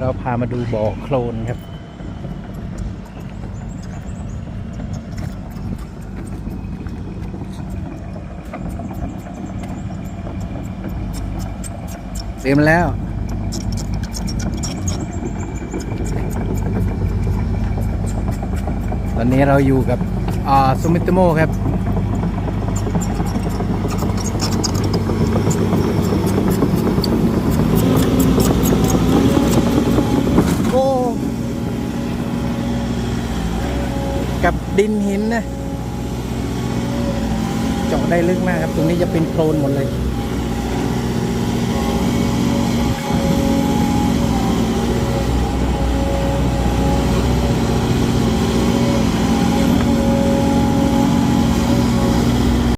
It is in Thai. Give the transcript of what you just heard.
เราพามาดูบ่อโคลนครับ เต็มแล้วตอนนี้เราอยู่กับอ่าซูมิตโมครับ โอ้ กับดินหินนะเจาะได้ลึกมากครับ ตรงนี้จะเป็นโคลนหมดเลย